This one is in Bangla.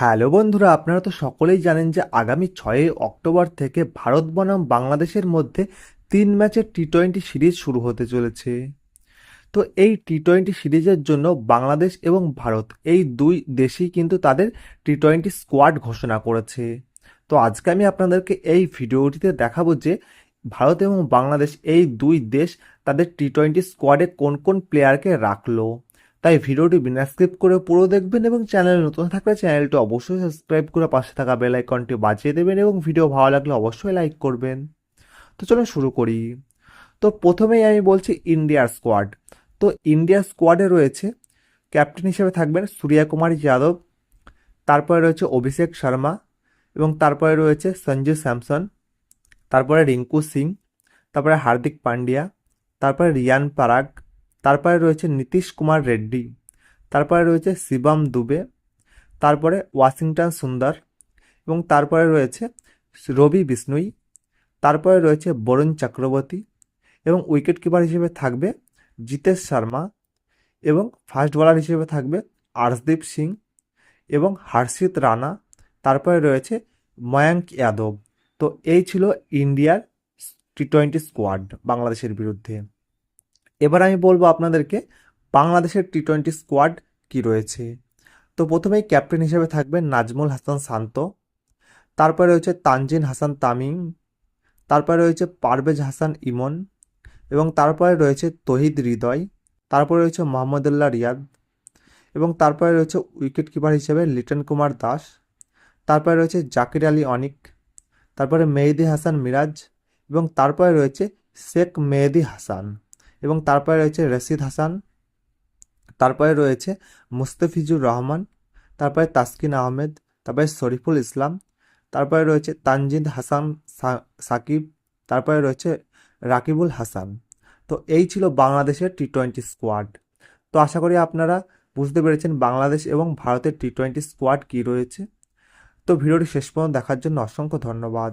হ্যালো বন্ধুরা, আপনারা তো সকলেই জানেন যে আগামী ছয়ই অক্টোবর থেকে ভারত বনাম বাংলাদেশের মধ্যে তিন ম্যাচের টি টোয়েন্টি সিরিজ শুরু হতে চলেছে। তো এই টি টোয়েন্টি সিরিজের জন্য বাংলাদেশ এবং ভারত এই দুই দেশই কিন্তু তাদের টি টোয়েন্টি স্কোয়াড ঘোষণা করেছে। তো আজকে আমি আপনাদেরকে এই ভিডিওটিতে দেখাবো যে ভারত এবং বাংলাদেশ এই দুই দেশ তাদের টি টোয়েন্টি স্কোয়াডে কোন কোন প্লেয়ারকে রাখল। তাই ভিডিওটি বিনা স্কিপ করে পুরো দেখবেন এবং চ্যানেল নতুন থাকলে চ্যানেলটি অবশ্যই সাবস্ক্রাইব করে পাশে থাকা বেল আইকনটি বাজিয়ে দেবেন এবং ভিডিও ভালো লাগলে অবশ্যই লাইক করবেন। তো চলো শুরু করি। তো প্রথমেই আমি বলছি ইন্ডিয়ার স্কোয়াড। তো ইন্ডিয়ার স্কোয়াডে রয়েছে ক্যাপ্টেন হিসেবে থাকবেন সূর্যা কুমার যাদব, তারপরে রয়েছে অভিষেক শর্মা এবং তারপরে রয়েছে সঞ্জু স্যামসন, তারপরে রিঙ্কু সিং, তারপরে হার্দিক পান্ডিয়া, তারপরে রিয়ান পারাগ তারপরে রয়েছে নীতিশ কুমার রেড্ডি তারপরে রয়েছে শিবাম দুবে তারপরে ওয়াশিংটন সুন্দর এবং তারপরে রয়েছে রবি বিষ্ণুই তারপরে রয়েছে বরুণ চক্রবর্তী এবং উইকেট কিপার হিসেবে থাকবে জিতেশ শর্মা এবং ফাস্ট বোলার হিসেবে থাকবে আর্শদীপ সিং এবং হর্ষিত রানা তারপরে রয়েছে ময়াঙ্ক যাদব। তো এই ছিল ইন্ডিয়ার টি টোয়েন্টি স্কোয়াড বাংলাদেশের বিরুদ্ধে। এবার আমি বলব আপনাদেরকে বাংলাদেশের টি টোয়েন্টি স্কোয়াড কি রয়েছে। তো প্রথমেই ক্যাপ্টেন হিসেবে থাকবেন নাজমুল হাসান শান্ত, তারপরে রয়েছে তানজিন হাসান তামিম, তারপরে রয়েছে পারভেজ হাসান ইমন, এবং তারপরে রয়েছে তহিদ হৃদয়, তারপরে রয়েছে মোহাম্মদুল্লাহ রিয়াদ, এবং তারপরে রয়েছে উইকেট কিপার হিসেবে লিটন কুমার দাস, তারপরে রয়েছে জাকির আলী অনিক, তারপরে মেহেদি হাসান মিরাজ, এবং তারপরে রয়েছে শেখ মেহেদি হাসান। এবং তারপরে রয়েছে রশিদ হাসান, তারপরে রয়েছে মুস্তাফিজুর রহমান, তারপরে তাসকিন আহমেদ, তারপরে শরীফুল ইসলাম, তারপরে রয়েছে তানজিদ হাসান সাকিব, তারপরে রয়েছে রাকিবুল হাসান। তো এই ছিল বাংলাদেশের টি টোয়েন্টি স্কোয়াড। তো আশা করি আপনারা বুঝতে পেরেছেন বাংলাদেশ এবং ভারতের টি টোয়েন্টি স্কোয়াড কী রয়েছে। তো ভিডিওটি শেষ পর্যন্ত দেখার জন্য অসংখ্য ধন্যবাদ।